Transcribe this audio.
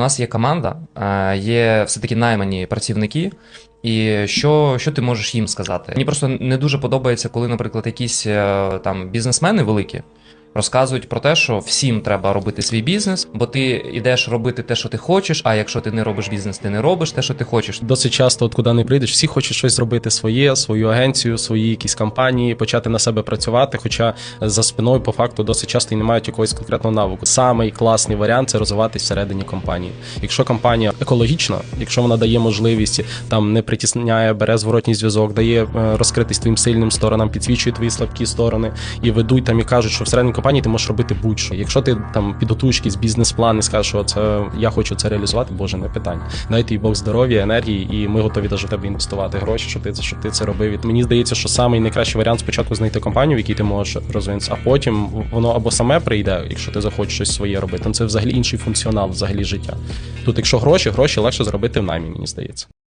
У нас є команда, е, є все-таки наймані працівники. І що, що ти можеш їм сказати? Мені просто не дуже подобається, коли, наприклад, якісь е, там бізнесмени великі розказують про те, що всім треба робити свій бізнес, бо ти йдеш робити те, що ти хочеш. А якщо ти не робиш бізнес, ти не робиш те, що ти хочеш. Досить часто, от куди не прийдеш, всі хочуть щось зробити своє, свою агенцію, свої якісь компанії, почати на себе працювати. Хоча за спиною, по факту, досить часто і не мають якогось конкретного навику. Самий класний варіант це розвиватись всередині компанії. Якщо компанія екологічна, якщо вона дає можливість, там не притісняє, бере зворотній зв'язок, дає е, розкритись твоїм сильним сторонам, підсвічує твої слабкі сторони і ведуть там і кажуть, що всередині компанії ти можеш робити будь-що. Якщо ти там підготуєш якийсь бізнес-план і скажеш, що це я хочу це реалізувати, боже, не питання. Дай тобі Бог здоров'я, енергії, і ми готові даже в тебе інвестувати гроші, щоб ти щоб ти це робив. І мені здається, що самий найкращий варіант спочатку знайти компанію, в якій ти можеш розвинутися, а потім воно або саме прийде, якщо ти захочеш щось своє робити. Ну, Це взагалі інший функціонал, взагалі життя. Тут, якщо гроші, гроші легше зробити в наймі, мені здається.